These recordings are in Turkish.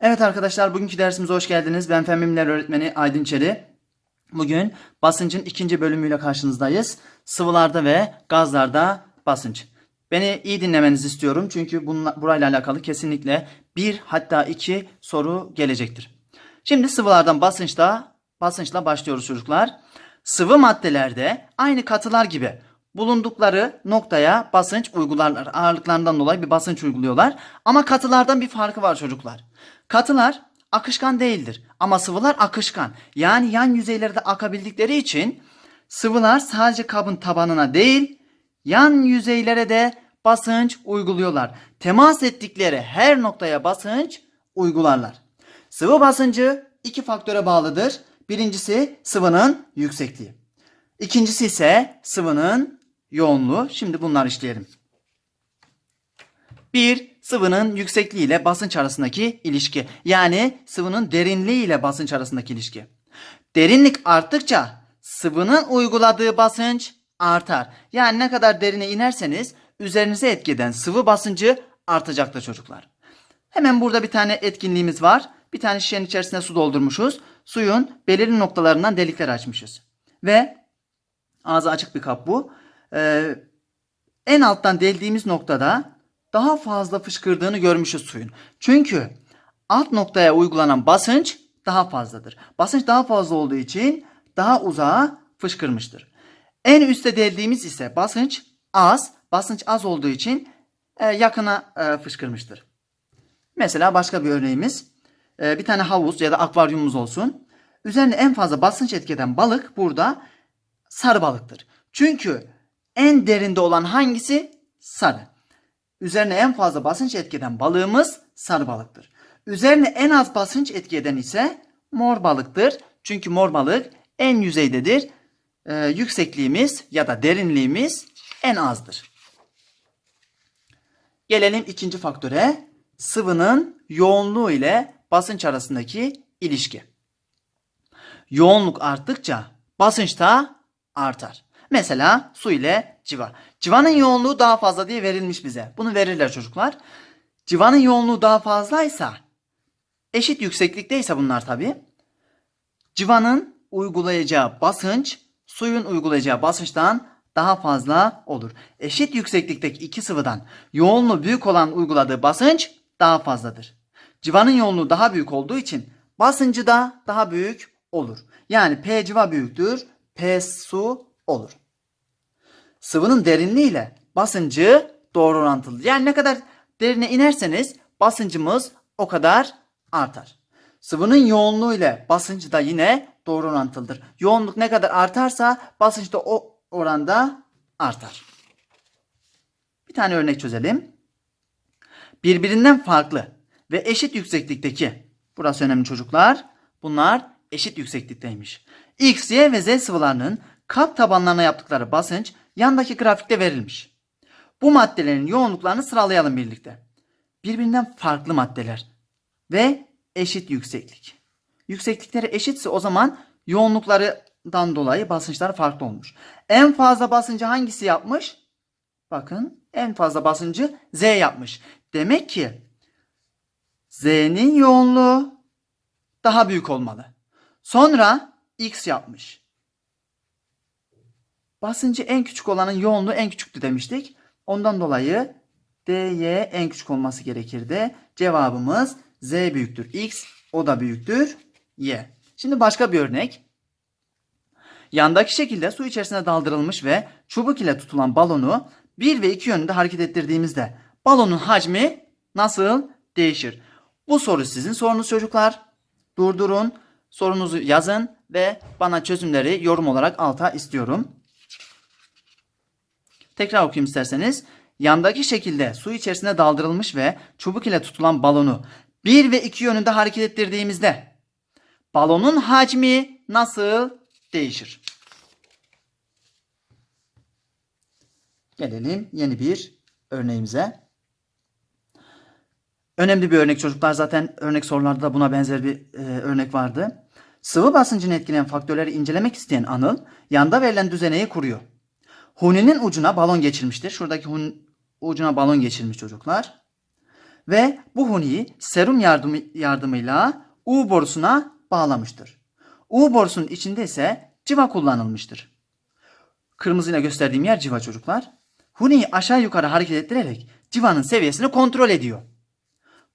Evet arkadaşlar bugünkü dersimize hoş geldiniz. Ben fen bilimleri öğretmeni Aydın Çeri. Bugün basıncın ikinci bölümüyle karşınızdayız. Sıvılarda ve gazlarda basınç. Beni iyi dinlemenizi istiyorum çünkü bununla, burayla alakalı kesinlikle bir hatta iki soru gelecektir. Şimdi sıvılardan basınçta basınçla başlıyoruz çocuklar. Sıvı maddelerde aynı katılar gibi bulundukları noktaya basınç uygularlar. Ağırlıklarından dolayı bir basınç uyguluyorlar. Ama katılardan bir farkı var çocuklar. Katılar akışkan değildir ama sıvılar akışkan. Yani yan yüzeylerde akabildikleri için sıvılar sadece kabın tabanına değil yan yüzeylere de basınç uyguluyorlar. Temas ettikleri her noktaya basınç uygularlar. Sıvı basıncı iki faktöre bağlıdır. Birincisi sıvının yüksekliği. İkincisi ise sıvının yoğunluğu. Şimdi bunları işleyelim. Bir, sıvının yüksekliği ile basınç arasındaki ilişki. Yani sıvının derinliği ile basınç arasındaki ilişki. Derinlik arttıkça sıvının uyguladığı basınç artar. Yani ne kadar derine inerseniz üzerinize etki eden sıvı basıncı artacaktır çocuklar. Hemen burada bir tane etkinliğimiz var. Bir tane şişenin içerisine su doldurmuşuz. Suyun belirli noktalarından delikler açmışız. Ve ağzı açık bir kap bu. Ee, en alttan deldiğimiz noktada daha fazla fışkırdığını görmüşüz suyun. Çünkü alt noktaya uygulanan basınç daha fazladır. Basınç daha fazla olduğu için daha uzağa fışkırmıştır. En üstte deldiğimiz ise basınç az. Basınç az olduğu için e, yakına e, fışkırmıştır. Mesela başka bir örneğimiz. E, bir tane havuz ya da akvaryumumuz olsun. Üzerine en fazla basınç etki eden balık burada sarı balıktır. Çünkü en derinde olan hangisi? Sarı. Üzerine en fazla basınç etki eden balığımız sarı balıktır. Üzerine en az basınç etki eden ise mor balıktır. Çünkü mor balık en yüzeydedir. Ee, yüksekliğimiz ya da derinliğimiz en azdır. Gelelim ikinci faktöre. Sıvının yoğunluğu ile basınç arasındaki ilişki. Yoğunluk arttıkça basınç da artar. Mesela su ile civa. Civanın yoğunluğu daha fazla diye verilmiş bize. Bunu verirler çocuklar. Civanın yoğunluğu daha fazlaysa eşit yükseklikteyse bunlar tabi. Civanın uygulayacağı basınç suyun uygulayacağı basınçtan daha fazla olur. Eşit yükseklikteki iki sıvıdan yoğunluğu büyük olan uyguladığı basınç daha fazladır. Civanın yoğunluğu daha büyük olduğu için basıncı da daha büyük olur. Yani P civa büyüktür, P su olur. Sıvının derinliği ile basıncı doğru orantılı. Yani ne kadar derine inerseniz basıncımız o kadar artar. Sıvının yoğunluğu ile basıncı da yine doğru orantılıdır. Yoğunluk ne kadar artarsa basınç da o oranda artar. Bir tane örnek çözelim. Birbirinden farklı ve eşit yükseklikteki, burası önemli çocuklar, bunlar eşit yükseklikteymiş. X, Y ve Z sıvılarının kap tabanlarına yaptıkları basınç yandaki grafikte verilmiş. Bu maddelerin yoğunluklarını sıralayalım birlikte. Birbirinden farklı maddeler ve eşit yükseklik. Yükseklikleri eşitse o zaman yoğunluklarından dolayı basınçlar farklı olmuş. En fazla basıncı hangisi yapmış? Bakın en fazla basıncı Z yapmış. Demek ki Z'nin yoğunluğu daha büyük olmalı. Sonra X yapmış. Basıncı en küçük olanın yoğunluğu en küçüktü demiştik. Ondan dolayı dy en küçük olması gerekirdi. Cevabımız z büyüktür x, o da büyüktür y. Şimdi başka bir örnek. Yandaki şekilde su içerisine daldırılmış ve çubuk ile tutulan balonu bir ve iki yönünde hareket ettirdiğimizde balonun hacmi nasıl değişir? Bu soru sizin sorunuz çocuklar. Durdurun, sorunuzu yazın ve bana çözümleri yorum olarak alta istiyorum. Tekrar okuyayım isterseniz. Yandaki şekilde su içerisine daldırılmış ve çubuk ile tutulan balonu bir ve iki yönünde hareket ettirdiğimizde balonun hacmi nasıl değişir? Gelelim yeni bir örneğimize. Önemli bir örnek çocuklar zaten örnek sorularda da buna benzer bir e, örnek vardı. Sıvı basıncını etkileyen faktörleri incelemek isteyen Anıl yanda verilen düzeneyi kuruyor. Huni'nin ucuna balon geçirmiştir. Şuradaki hun ucuna balon geçirmiş çocuklar. Ve bu huniyi serum yardımı, yardımıyla U borusuna bağlamıştır. U borusunun içinde ise civa kullanılmıştır. Kırmızıyla gösterdiğim yer civa çocuklar. Huniyi aşağı yukarı hareket ettirerek civanın seviyesini kontrol ediyor.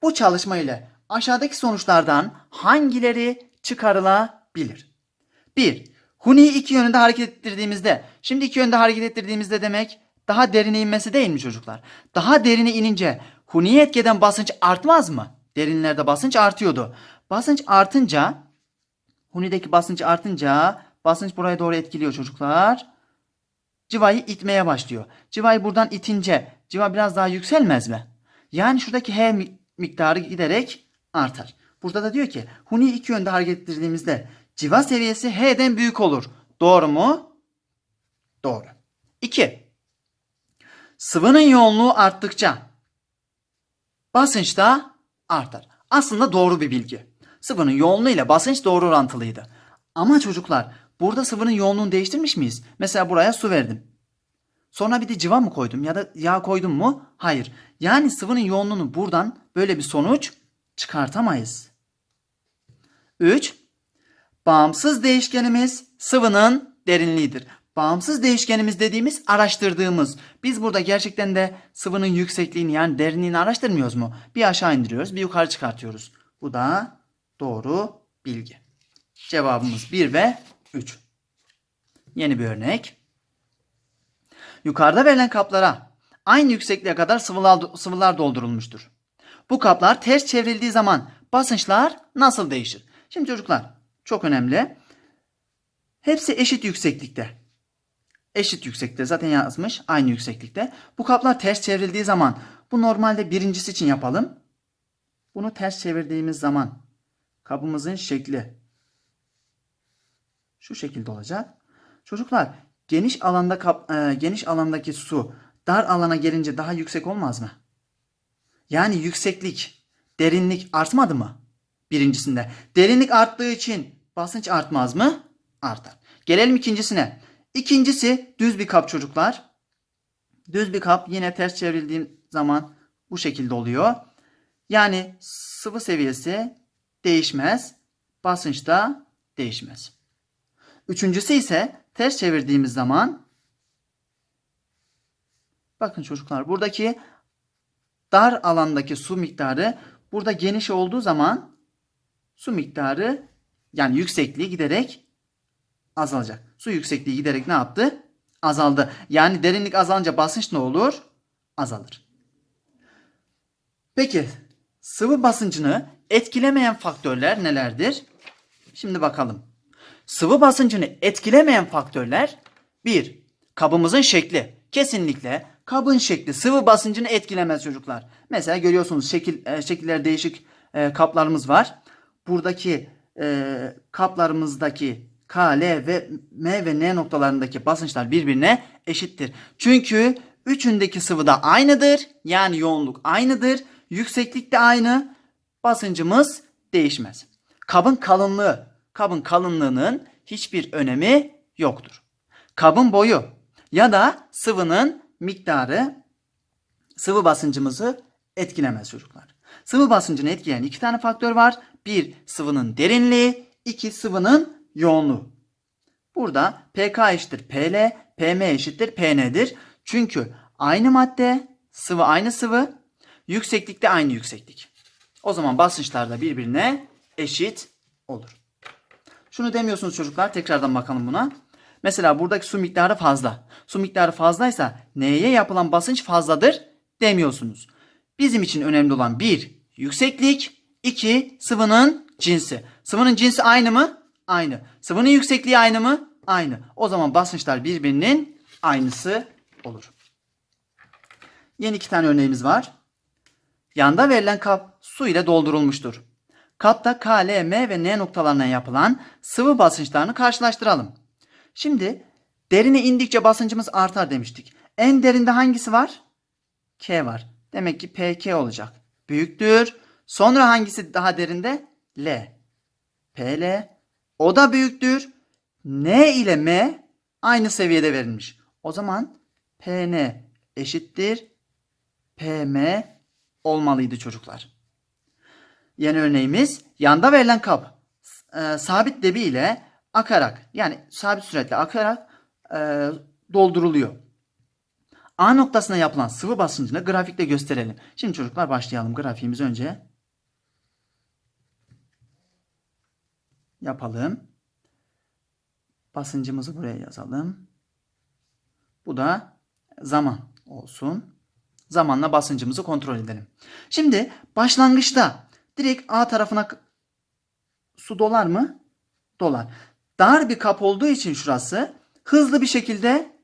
Bu çalışma ile aşağıdaki sonuçlardan hangileri çıkarılabilir? 1. Huniyi iki yönünde hareket ettirdiğimizde, şimdi iki yönde hareket ettirdiğimizde demek daha derine inmesi değil mi çocuklar? Daha derine inince huniyi etkeden basınç artmaz mı? Derinlerde basınç artıyordu. Basınç artınca, hunideki basınç artınca basınç buraya doğru etkiliyor çocuklar. Civayı itmeye başlıyor. Civayı buradan itince civa biraz daha yükselmez mi? Yani şuradaki H mi- miktarı giderek artar. Burada da diyor ki Huni iki yönde hareket ettirdiğimizde civa seviyesi H'den büyük olur. Doğru mu? Doğru. 2. Sıvının yoğunluğu arttıkça basınç da artar. Aslında doğru bir bilgi. Sıvının yoğunluğu ile basınç doğru orantılıydı. Ama çocuklar burada sıvının yoğunluğunu değiştirmiş miyiz? Mesela buraya su verdim. Sonra bir de civa mı koydum ya da yağ koydum mu? Hayır. Yani sıvının yoğunluğunu buradan böyle bir sonuç çıkartamayız. 3. Bağımsız değişkenimiz sıvının derinliğidir. Bağımsız değişkenimiz dediğimiz araştırdığımız. Biz burada gerçekten de sıvının yüksekliğini yani derinliğini araştırmıyoruz mu? Bir aşağı indiriyoruz, bir yukarı çıkartıyoruz. Bu da doğru bilgi. Cevabımız 1 ve 3. Yeni bir örnek. Yukarıda verilen kaplara aynı yüksekliğe kadar sıvılar, sıvılar doldurulmuştur. Bu kaplar ters çevrildiği zaman basınçlar nasıl değişir? Şimdi çocuklar çok önemli. Hepsi eşit yükseklikte. Eşit yükseklikte zaten yazmış aynı yükseklikte. Bu kaplar ters çevrildiği zaman bu normalde birincisi için yapalım. Bunu ters çevirdiğimiz zaman kabımızın şekli şu şekilde olacak. Çocuklar geniş alanda kap, e, geniş alandaki su dar alana gelince daha yüksek olmaz mı? Yani yükseklik, derinlik artmadı mı? Birincisinde. Derinlik arttığı için basınç artmaz mı? Artar. Gelelim ikincisine. İkincisi düz bir kap çocuklar. Düz bir kap yine ters çevrildiğim zaman bu şekilde oluyor. Yani sıvı seviyesi değişmez. Basınç da değişmez. Üçüncüsü ise ters çevirdiğimiz zaman bakın çocuklar buradaki dar alandaki su miktarı burada geniş olduğu zaman su miktarı yani yüksekliği giderek azalacak. Su yüksekliği giderek ne yaptı? Azaldı. Yani derinlik azalınca basınç ne olur? Azalır. Peki sıvı basıncını etkilemeyen faktörler nelerdir? Şimdi bakalım. Sıvı basıncını etkilemeyen faktörler 1. Kabımızın şekli. Kesinlikle kabın şekli sıvı basıncını etkilemez çocuklar. Mesela görüyorsunuz şekil e, şekiller değişik e, kaplarımız var. Buradaki e, kaplarımızdaki K, L ve M ve N noktalarındaki basınçlar birbirine eşittir. Çünkü üçündeki sıvı da aynıdır. Yani yoğunluk aynıdır. Yükseklik de aynı. Basıncımız değişmez. Kabın kalınlığı, kabın kalınlığının hiçbir önemi yoktur. Kabın boyu ya da sıvının miktarı sıvı basıncımızı etkilemez çocuklar. Sıvı basıncını etkileyen iki tane faktör var. Bir sıvının derinliği, iki sıvının yoğunluğu. Burada pK eşittir PL, PM eşittir PN'dir. Çünkü aynı madde, sıvı aynı sıvı, yükseklikte aynı yükseklik. O zaman basınçlar da birbirine eşit olur. Şunu demiyorsunuz çocuklar. Tekrardan bakalım buna. Mesela buradaki su miktarı fazla. Su miktarı fazlaysa neye yapılan basınç fazladır demiyorsunuz. Bizim için önemli olan bir yükseklik, iki sıvının cinsi. Sıvının cinsi aynı mı? Aynı. Sıvının yüksekliği aynı mı? Aynı. O zaman basınçlar birbirinin aynısı olur. Yeni iki tane örneğimiz var. Yanda verilen kap su ile doldurulmuştur. Kapta K, L, M ve N noktalarına yapılan sıvı basınçlarını karşılaştıralım. Şimdi derine indikçe basıncımız artar demiştik. En derinde hangisi var? K var. Demek ki PK olacak. Büyüktür. Sonra hangisi daha derinde? L. PL. O da büyüktür. N ile M aynı seviyede verilmiş. O zaman PN eşittir PM olmalıydı çocuklar. Yeni örneğimiz yanda verilen kap e, sabit debi ile akarak yani sabit süratle akarak e, dolduruluyor. A noktasına yapılan sıvı basıncını grafikte gösterelim. Şimdi çocuklar başlayalım. Grafiğimiz önce yapalım. Basıncımızı buraya yazalım. Bu da zaman olsun. Zamanla basıncımızı kontrol edelim. Şimdi başlangıçta direkt A tarafına su dolar mı? Dolar. Dar bir kap olduğu için şurası hızlı bir şekilde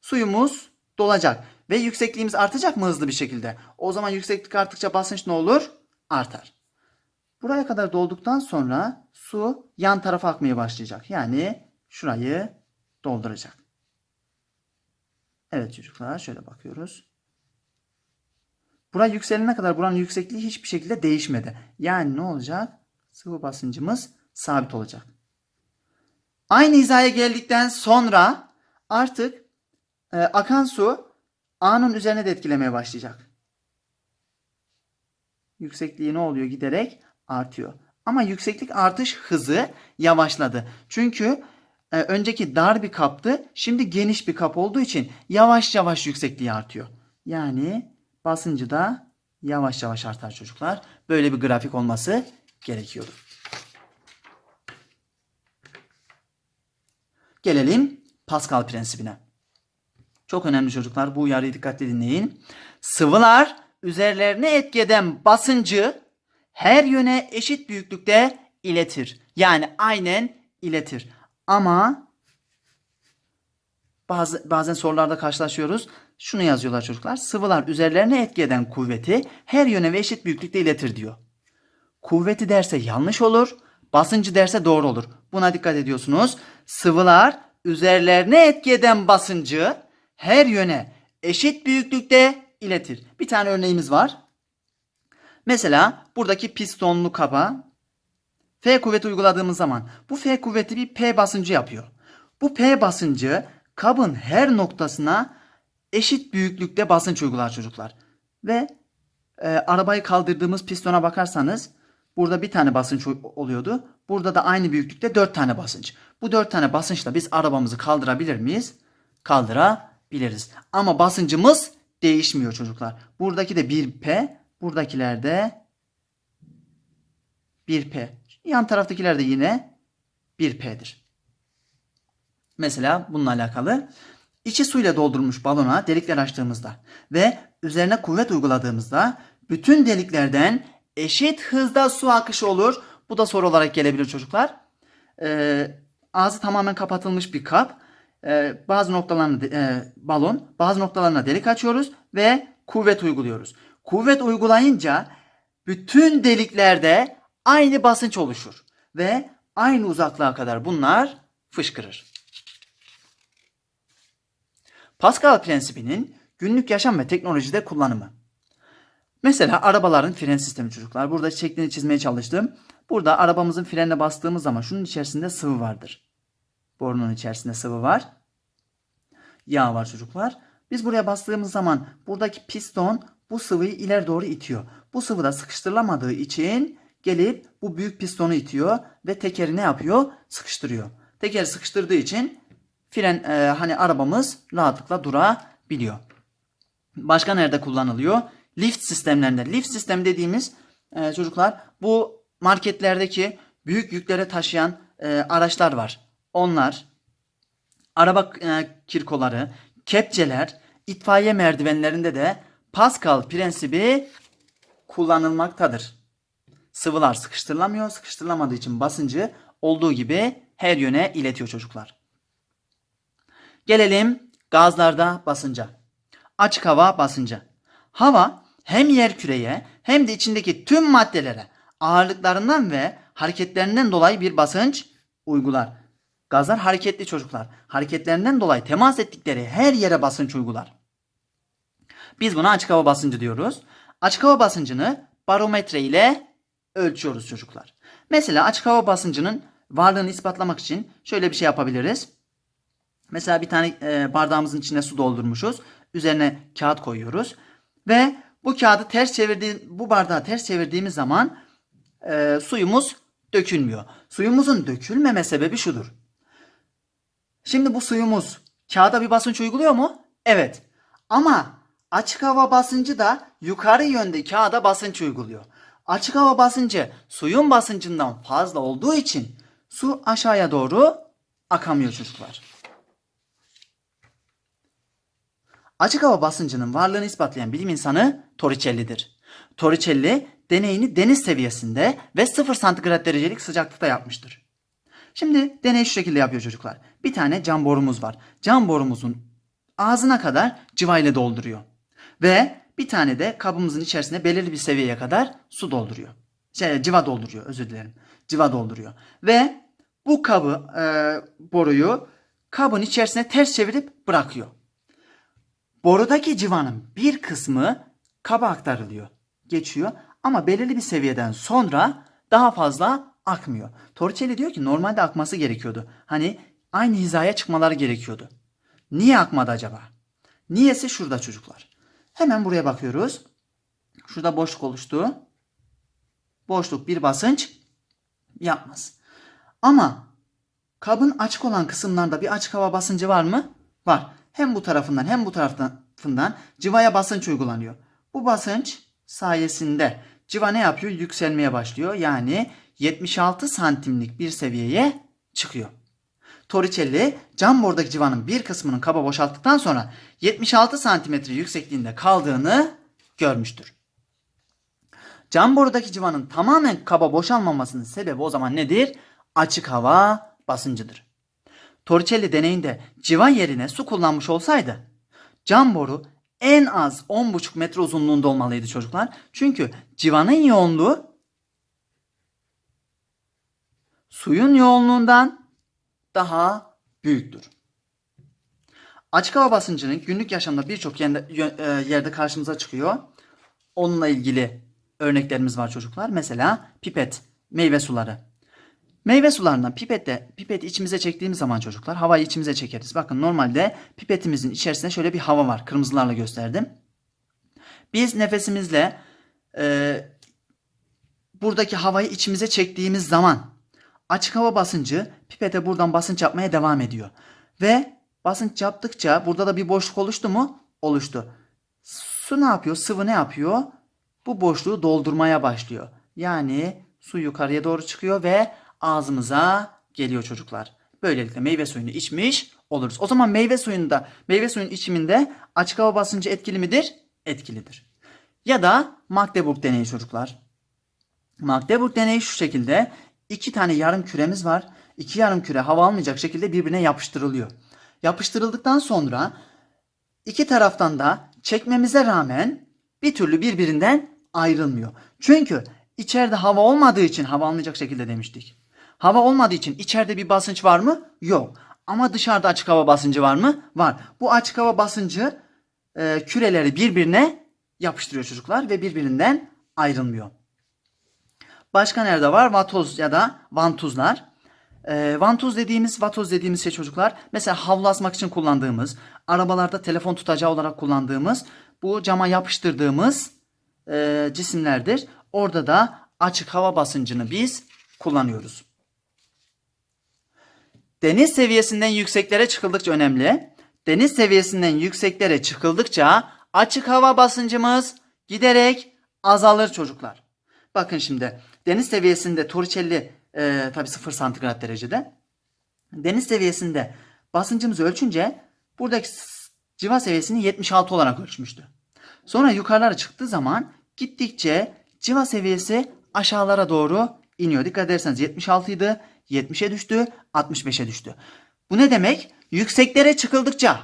suyumuz dolacak. Ve yüksekliğimiz artacak mı hızlı bir şekilde? O zaman yükseklik arttıkça basınç ne olur? Artar. Buraya kadar dolduktan sonra su yan tarafa akmaya başlayacak. Yani şurayı dolduracak. Evet çocuklar şöyle bakıyoruz. Bura yükselene kadar buranın yüksekliği hiçbir şekilde değişmedi. Yani ne olacak? Sıvı basıncımız sabit olacak. Aynı hizaya geldikten sonra artık e, akan su A'nın üzerine de etkilemeye başlayacak. Yüksekliği ne oluyor? Giderek artıyor. Ama yükseklik artış hızı yavaşladı. Çünkü e, önceki dar bir kaptı. Şimdi geniş bir kap olduğu için yavaş yavaş yüksekliği artıyor. Yani basıncı da yavaş yavaş artar çocuklar. Böyle bir grafik olması gerekiyordu. Gelelim Pascal prensibine. Çok önemli çocuklar. Bu uyarıyı dikkatli dinleyin. Sıvılar üzerlerine etki basıncı her yöne eşit büyüklükte iletir. Yani aynen iletir. Ama bazı, bazen sorularda karşılaşıyoruz. Şunu yazıyorlar çocuklar. Sıvılar üzerlerine etki eden kuvveti her yöne ve eşit büyüklükte iletir diyor. Kuvveti derse yanlış olur. Basıncı derse doğru olur. Buna dikkat ediyorsunuz. Sıvılar üzerlerine etki eden basıncı her yöne eşit büyüklükte iletir. Bir tane örneğimiz var. Mesela buradaki pistonlu kaba F kuvveti uyguladığımız zaman bu F kuvveti bir P basıncı yapıyor. Bu P basıncı kabın her noktasına eşit büyüklükte basınç uygular çocuklar. Ve e, arabayı kaldırdığımız pistona bakarsanız burada bir tane basınç oluyordu. Burada da aynı büyüklükte dört tane basınç. Bu dört tane basınçla biz arabamızı kaldırabilir miyiz? Kaldırabiliriz. Ama basıncımız değişmiyor çocuklar. Buradaki de 1P, buradakilerde 1P. Yan taraftakiler de yine 1P'dir. Mesela bununla alakalı içi suyla doldurmuş balona delikler açtığımızda ve üzerine kuvvet uyguladığımızda bütün deliklerden eşit hızda su akışı olur. Bu da soru olarak gelebilir çocuklar. Ee, ağzı tamamen kapatılmış bir kap. Ee, bazı noktalarına e, balon, bazı noktalarına delik açıyoruz ve kuvvet uyguluyoruz. Kuvvet uygulayınca bütün deliklerde aynı basınç oluşur ve aynı uzaklığa kadar bunlar fışkırır. Pascal prensibinin günlük yaşam ve teknolojide kullanımı. Mesela arabaların fren sistemi çocuklar. Burada şeklini çizmeye çalıştım. Burada arabamızın frenine bastığımız zaman şunun içerisinde sıvı vardır. Borunun içerisinde sıvı var. Yağ var çocuklar. Biz buraya bastığımız zaman buradaki piston bu sıvıyı ileri doğru itiyor. Bu sıvı da sıkıştırılamadığı için gelip bu büyük pistonu itiyor ve tekeri ne yapıyor? Sıkıştırıyor. Tekeri sıkıştırdığı için fren e, hani arabamız rahatlıkla durabiliyor. Başka nerede kullanılıyor? Lift sistemlerinde. Lift sistem dediğimiz e, çocuklar bu marketlerdeki büyük yükleri taşıyan e, araçlar var. Onlar araba e, kirkoları, kepçeler, itfaiye merdivenlerinde de Pascal prensibi kullanılmaktadır. Sıvılar sıkıştırılamıyor. Sıkıştırılamadığı için basıncı olduğu gibi her yöne iletiyor çocuklar. Gelelim gazlarda basınca. Açık hava basıncı. Hava hem yer küreye hem de içindeki tüm maddelere ağırlıklarından ve hareketlerinden dolayı bir basınç uygular. Gazlar hareketli çocuklar. Hareketlerinden dolayı temas ettikleri her yere basınç uygular. Biz buna açık hava basıncı diyoruz. Açık hava basıncını barometre ile ölçüyoruz çocuklar. Mesela açık hava basıncının varlığını ispatlamak için şöyle bir şey yapabiliriz. Mesela bir tane e, bardağımızın içine su doldurmuşuz. Üzerine kağıt koyuyoruz. Ve Bu kağıdı ters çevirdiğim, bu bardağı ters çevirdiğimiz zaman e, suyumuz dökülmüyor. Suyumuzun dökülmeme sebebi şudur. Şimdi bu suyumuz kağıda bir basınç uyguluyor mu? Evet. Ama açık hava basıncı da yukarı yönde kağıda basınç uyguluyor. Açık hava basıncı suyun basıncından fazla olduğu için su aşağıya doğru akamıyor çocuklar. Açık hava basıncının varlığını ispatlayan bilim insanı Torricelli'dir. Torricelli deneyini deniz seviyesinde ve 0 santigrat derecelik sıcaklıkta yapmıştır. Şimdi deney şu şekilde yapıyor çocuklar. Bir tane cam borumuz var. Cam borumuzun ağzına kadar civa ile dolduruyor. Ve bir tane de kabımızın içerisine belirli bir seviyeye kadar su dolduruyor. Şey, civa dolduruyor özür dilerim. Civa dolduruyor. Ve bu kabı e, boruyu kabın içerisine ters çevirip bırakıyor. Borudaki civanın bir kısmı kaba aktarılıyor. Geçiyor ama belirli bir seviyeden sonra daha fazla akmıyor. Torricelli diyor ki normalde akması gerekiyordu. Hani aynı hizaya çıkmaları gerekiyordu. Niye akmadı acaba? Niyesi şurada çocuklar. Hemen buraya bakıyoruz. Şurada boşluk oluştu. Boşluk bir basınç yapmaz. Ama kabın açık olan kısımlarında bir açık hava basıncı var mı? Var. Hem bu tarafından hem bu tarafından civaya basınç uygulanıyor. Bu basınç sayesinde civa ne yapıyor? Yükselmeye başlıyor. Yani 76 santimlik bir seviyeye çıkıyor. Torricelli cam bordaki civanın bir kısmının kaba boşalttıktan sonra 76 santimetre yüksekliğinde kaldığını görmüştür. Cam borudaki civanın tamamen kaba boşalmamasının sebebi o zaman nedir? Açık hava basıncıdır. Torricelli deneyinde civa yerine su kullanmış olsaydı cam boru en az 10,5 metre uzunluğunda olmalıydı çocuklar. Çünkü civanın yoğunluğu suyun yoğunluğundan daha büyüktür. Açık hava basıncının günlük yaşamda birçok yerde karşımıza çıkıyor. Onunla ilgili örneklerimiz var çocuklar. Mesela pipet, meyve suları. Meyve sularından pipette, pipeti içimize çektiğimiz zaman çocuklar havayı içimize çekeriz. Bakın normalde pipetimizin içerisinde şöyle bir hava var. Kırmızılarla gösterdim. Biz nefesimizle e, buradaki havayı içimize çektiğimiz zaman açık hava basıncı pipete buradan basınç yapmaya devam ediyor. Ve basınç yaptıkça burada da bir boşluk oluştu mu? Oluştu. Su ne yapıyor? Sıvı ne yapıyor? Bu boşluğu doldurmaya başlıyor. Yani su yukarıya doğru çıkıyor ve ağzımıza geliyor çocuklar. Böylelikle meyve suyunu içmiş oluruz. O zaman meyve suyunda, meyve suyun içiminde açık hava basıncı etkili midir? Etkilidir. Ya da Magdeburg deneyi çocuklar. Magdeburg deneyi şu şekilde. iki tane yarım küremiz var. İki yarım küre hava almayacak şekilde birbirine yapıştırılıyor. Yapıştırıldıktan sonra iki taraftan da çekmemize rağmen bir türlü birbirinden ayrılmıyor. Çünkü içeride hava olmadığı için hava almayacak şekilde demiştik. Hava olmadığı için içeride bir basınç var mı? Yok. Ama dışarıda açık hava basıncı var mı? Var. Bu açık hava basıncı e, küreleri birbirine yapıştırıyor çocuklar ve birbirinden ayrılmıyor. Başka nerede var? Vatoz ya da vantuzlar. E, vantuz dediğimiz, vatoz dediğimiz şey çocuklar mesela havlu asmak için kullandığımız, arabalarda telefon tutacağı olarak kullandığımız, bu cama yapıştırdığımız e, cisimlerdir. Orada da açık hava basıncını biz kullanıyoruz. Deniz seviyesinden yükseklere çıkıldıkça önemli. Deniz seviyesinden yükseklere çıkıldıkça açık hava basıncımız giderek azalır çocuklar. Bakın şimdi deniz seviyesinde Torricelli e, tabi 0 santigrat derecede. Deniz seviyesinde basıncımızı ölçünce buradaki civa seviyesini 76 olarak ölçmüştü. Sonra yukarılara çıktığı zaman gittikçe civa seviyesi aşağılara doğru iniyor. Dikkat ederseniz 76 idi, 70'e düştü, 65'e düştü. Bu ne demek? Yükseklere çıkıldıkça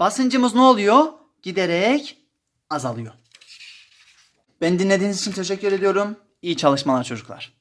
basıncımız ne oluyor? Giderek azalıyor. Beni dinlediğiniz için teşekkür ediyorum. İyi çalışmalar çocuklar.